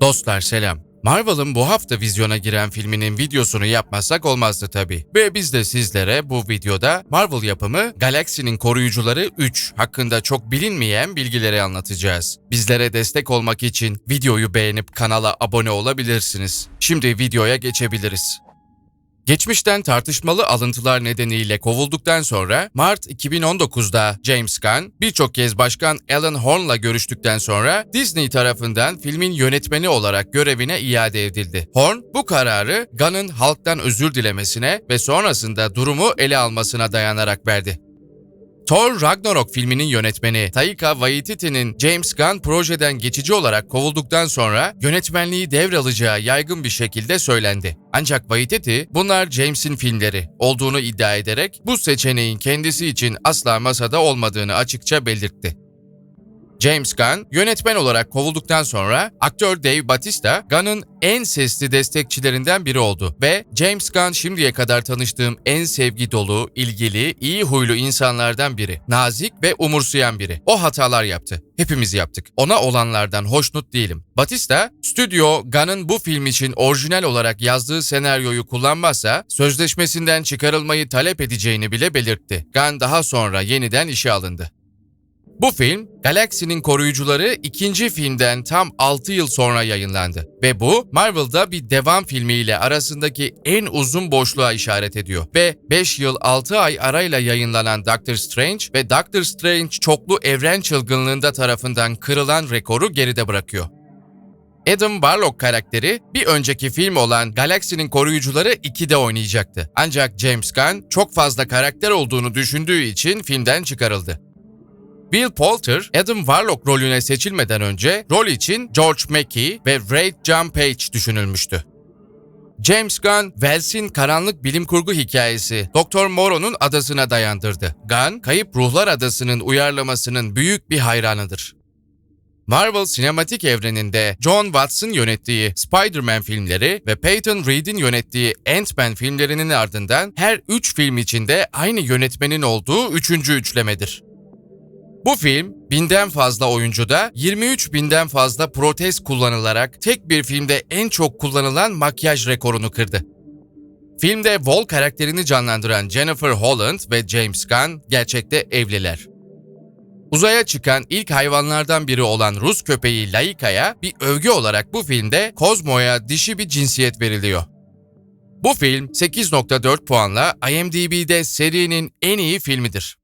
Dostlar selam. Marvel'ın bu hafta vizyona giren filminin videosunu yapmazsak olmazdı tabi. Ve biz de sizlere bu videoda Marvel yapımı Galaksinin Koruyucuları 3 hakkında çok bilinmeyen bilgileri anlatacağız. Bizlere destek olmak için videoyu beğenip kanala abone olabilirsiniz. Şimdi videoya geçebiliriz. Geçmişten tartışmalı alıntılar nedeniyle kovulduktan sonra Mart 2019'da James Gunn birçok kez Başkan Alan Horn'la görüştükten sonra Disney tarafından filmin yönetmeni olarak görevine iade edildi. Horn bu kararı Gunn'ın halktan özür dilemesine ve sonrasında durumu ele almasına dayanarak verdi. Thor Ragnarok filminin yönetmeni Taika Waititi'nin James Gunn projeden geçici olarak kovulduktan sonra yönetmenliği devralacağı yaygın bir şekilde söylendi. Ancak Waititi bunlar James'in filmleri olduğunu iddia ederek bu seçeneğin kendisi için asla masada olmadığını açıkça belirtti. James Gunn yönetmen olarak kovulduktan sonra aktör Dave Bautista Gunn'ın en sesli destekçilerinden biri oldu ve James Gunn şimdiye kadar tanıştığım en sevgi dolu, ilgili, iyi huylu insanlardan biri. Nazik ve umursayan biri. O hatalar yaptı. Hepimiz yaptık. Ona olanlardan hoşnut değilim. Batista, stüdyo Gunn'ın bu film için orijinal olarak yazdığı senaryoyu kullanmazsa sözleşmesinden çıkarılmayı talep edeceğini bile belirtti. Gunn daha sonra yeniden işe alındı. Bu film, Galaksinin Koruyucuları ikinci filmden tam 6 yıl sonra yayınlandı. Ve bu, Marvel'da bir devam filmiyle arasındaki en uzun boşluğa işaret ediyor. Ve 5 yıl 6 ay arayla yayınlanan Doctor Strange ve Doctor Strange çoklu evren çılgınlığında tarafından kırılan rekoru geride bırakıyor. Adam Warlock karakteri bir önceki film olan Galaksinin Koruyucuları 2'de oynayacaktı. Ancak James Gunn çok fazla karakter olduğunu düşündüğü için filmden çıkarıldı. Bill Poulter, Adam Warlock rolüne seçilmeden önce rol için George Mackey ve Ray John Page düşünülmüştü. James Gunn, Wells'in karanlık bilim kurgu hikayesi Dr. Moreau'nun adasına dayandırdı. Gunn, Kayıp Ruhlar Adası'nın uyarlamasının büyük bir hayranıdır. Marvel sinematik evreninde John Watts'ın yönettiği Spider-Man filmleri ve Peyton Reed'in yönettiği Ant-Man filmlerinin ardından her üç film içinde aynı yönetmenin olduğu üçüncü üçlemedir. Bu film binden fazla oyuncuda 23 binden fazla protez kullanılarak tek bir filmde en çok kullanılan makyaj rekorunu kırdı. Filmde Wall karakterini canlandıran Jennifer Holland ve James Gunn gerçekte evliler. Uzaya çıkan ilk hayvanlardan biri olan Rus köpeği Laika'ya bir övgü olarak bu filmde Kozmo'ya dişi bir cinsiyet veriliyor. Bu film 8.4 puanla IMDb'de serinin en iyi filmidir.